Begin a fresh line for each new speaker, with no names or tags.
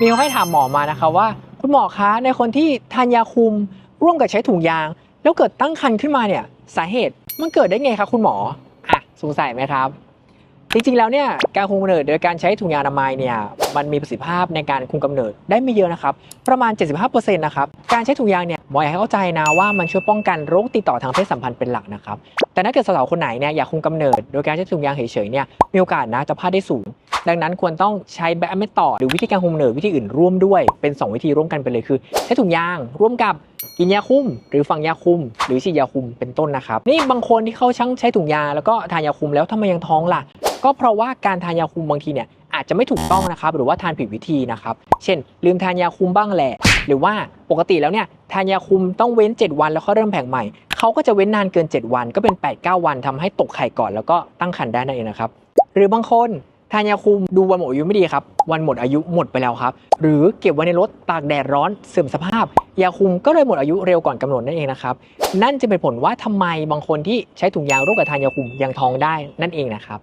มีคนให้ถามหมอมานะคะว่า คุณหมอคะในคนที่ทานยาคุมร่วมกับใช้ถุงยาง แล้วเกิดตั้งครรภ์ขึ้นมาเนี่ยสาเหตุมันเกิดได้ไงคะคุณหมออะสงสัยไหมครับ จริงๆแล้วเนี่ยการคุมกำเนิดโดยการใช้ถุงยางอนามัยเนี่ยมันมีประสิทธิภาพในการคุมกำเนิดได้ไม่เยอะนะครับประมาณ 75%นะครับการใช้ถุงยางเนี่ยหมออยากให้เข้าใจนะว่ามันช่วยป้องกันโรคติดต่อทางเพศสัมพันธ์เป็นหลักนะครับแต่ถ้าเกิดสาวๆคนไหนเนี่ยอยากคุมกำเนิด โดยการใช้ถุงยางเฉยๆเนี่ยมีโอกาสนะจะพลาดได้สูง ดังนั้นควรต้องใช้แบบไม่ต่อหรือวิธีการคุมเนิดวิธีอื่นร่วมด้วยเป็น 2 วิธีร่วมกันไปเลยคือ ใช้ถุงยางร่วมกับกินยาคุมหรือฝังยาคุม หรือฉีดยาคุมเป็นต้นนะครับ นี่บางคนที่เขาช่างใช้ถุงยางแล้วก็ทานยาคุมแล้วทำไมยังท้องล่ะ ก็เพราะว่าการทานยาคุมบางทีเนี่ยอาจจะไม่ถูกต้องนะครับหรือว่าทานผิดวิธีนะครับ เช่น ลืมทานยาคุมบ้างแหละ หรือว่าปกติแล้วเนี่ยทานยาคุมต้องเว้น 7 วันแล้วเขาเริ่มแผงใหม่เขาก็จะเว้นนานเกิน 7 วันก็เป็น 8-9 วันทำให้ตกไข่ก่อนแล้วก็ตั้งครรภ์ได้นั่นเองนะครับหรือบางคน ทานยาคุมดูวันหมดอายุไม่ดีครับ วันหมดอายุหมดไปแล้วครับ หรือเก็บไว้ในรถตากแดดร้อนเสื่อมสภาพ ยาคุมก็เลยหมดอายุเร็วก่อนกำหนดนั่นเองนะครับ นั่นจะเป็นผลว่าทำไมบางคนที่ใช้ถุงยางร่วมกับทานยาคุมยังท้องได้นั่นเองนะครับ